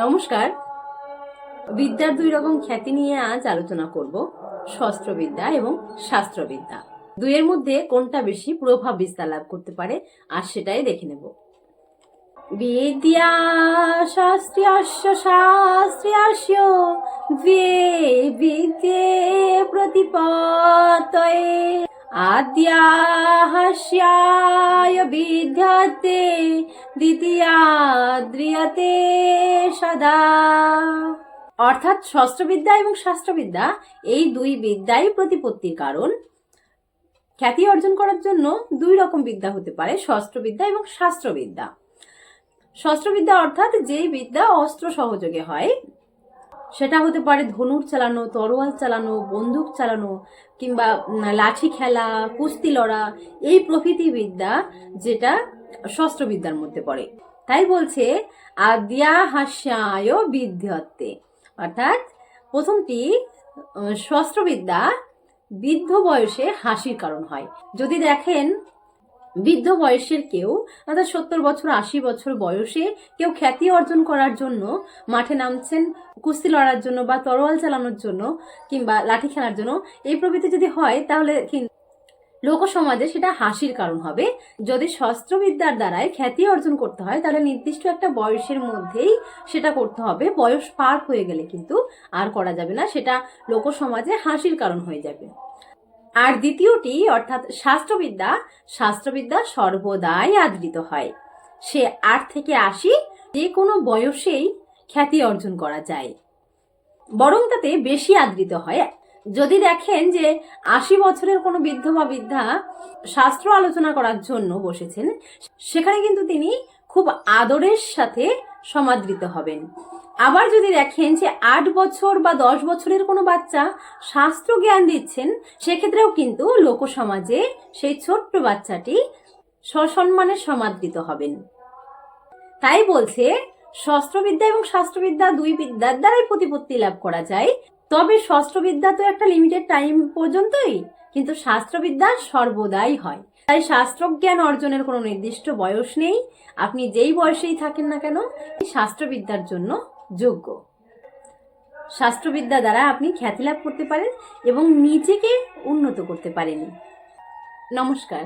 নমস্কার। বিদ্যার দুই রকম খ্যাতি নিয়ে আজ আলোচনা করব, শস্ত্রবিদ্যা এবং শাস্ত্রবিদ্যা। দুইয়ের মধ্যে কোনটা বেশি প্রভাব বিস্তার লাভ করতে পারে, আর সেটাই দেখে নেব। বিদ্যা শাস্ত্রিয়স্য শাস্ত্রিয়স্য দ্বে বিদ্যে প্রতিপতয়ে আদ্যা হাস্যায় বিদ্যাতে দ্বিতীয়া দ্রিয়তে সদা। অর্থাৎ শস্ত্রবিদ্যা এবং শাস্ত্রবিদ্যা এই দুই বিদ্যাই প্রতিপত্তির কারণ। খ্যাতি অর্জন করার জন্য দুই রকম বিদ্যা হতে পারে শস্ত্রবিদ্যা এবং শাস্ত্রবিদ্যা। শস্ত্রবিদ্যা অর্থাৎ যেই বিদ্যা অস্ত্র সহযোগে হয় সেটা হতে পারে ধনুর চালানো, তরোয়াল চালানো, বন্দুক চালানো, কিংবা লাঠি খেলা, কুস্তি লড়া, এই প্রভৃতি বিদ্যা যেটা শস্ত্রবিদ্যার মধ্যে পড়ে। তাই বলছে আদ্যা হাস্যায় বিদ্যত্তে অর্থাৎ প্রথমটি শস্ত্রবিদ্যা বৃদ্ধ বয়সে হাসির কারণ হয়। যদি দেখেন বৃদ্ধ বয়সের কেউ অর্থাৎ সত্তর বছর, আশি বছর বয়সে কেউ খ্যাতি অর্জন করার জন্য মাঠে নামছেন, কুস্তি লড়ার জন্য বা তরোয়াল চালানোর জন্য কিংবা লাঠি খেলার জন্য। এই প্রভৃতি যদি হয় তাহলে লোক সমাজে সেটা হাসির কারণ হবে। যদি শস্ত্রবিদ্যার দ্বারাই খ্যাতি অর্জন করতে হয়, তাহলে নির্দিষ্ট একটা বয়সের মধ্যেই সেটা করতে হবে। বয়স পার হয়ে গেলে কিন্তু আর করা যাবে না, সেটা লোক সমাজে হাসির কারণ হয়ে যাবে। আর দ্বিতীয়টি, অর্থাৎ শাস্ত্রবিদ্যা শাস্ত্রবিদ্যা সর্বদাই আদৃত হয়। সে আট থেকে আশি যে কোনো বয়সেই খ্যাতি অর্জন করা যায়। বরং তাতে বেশি আদৃত হয়। যদি দেখেন যে আশি বছরের কোনো বৃদ্ধ বা বৃদ্ধা শাস্ত্র আলোচনা করার জন্য বসেছেন, সেখানে কিন্তু তিনি খুব আদরের সাথে সমাদৃত হবেন। আবার যদি দেখেন যে আট বছর বা দশ বছরের কোনো বাচ্চা শাস্ত্র জ্ঞান দিচ্ছেন, সেক্ষেত্রেও কিন্তু লোকসমাজে সেই ছোট্ট বাচ্চাটি সসম্মানে সমাদৃত হবেন। তাই বলছে, শস্ত্রবিদ্যা এবং শাস্ত্রবিদ্যা দুই বিদ্যার দ্বারাই প্রতিপত্তি লাভ করা যায়। তবে শস্ত্রবিদ্যা তো একটা লিমিটেড টাইম পর্যন্তই। কিন্তু শাস্ত্রবিদ্যা সর্বদাই হয়। তাই শাস্ত্রজ্ঞান অর্জনের কোনো নির্দিষ্ট বয়স নেই। আপনি যেই বয়সেই থাকেন না কেন শাস্ত্রবিদ্যার জন্য যোগ্য। শাস্ত্রবিদ্যা দ্বারা আপনি খ্যাতি লাভ করতে পারেন এবং নিজেকে উন্নত করতে পারেন। নমস্কার।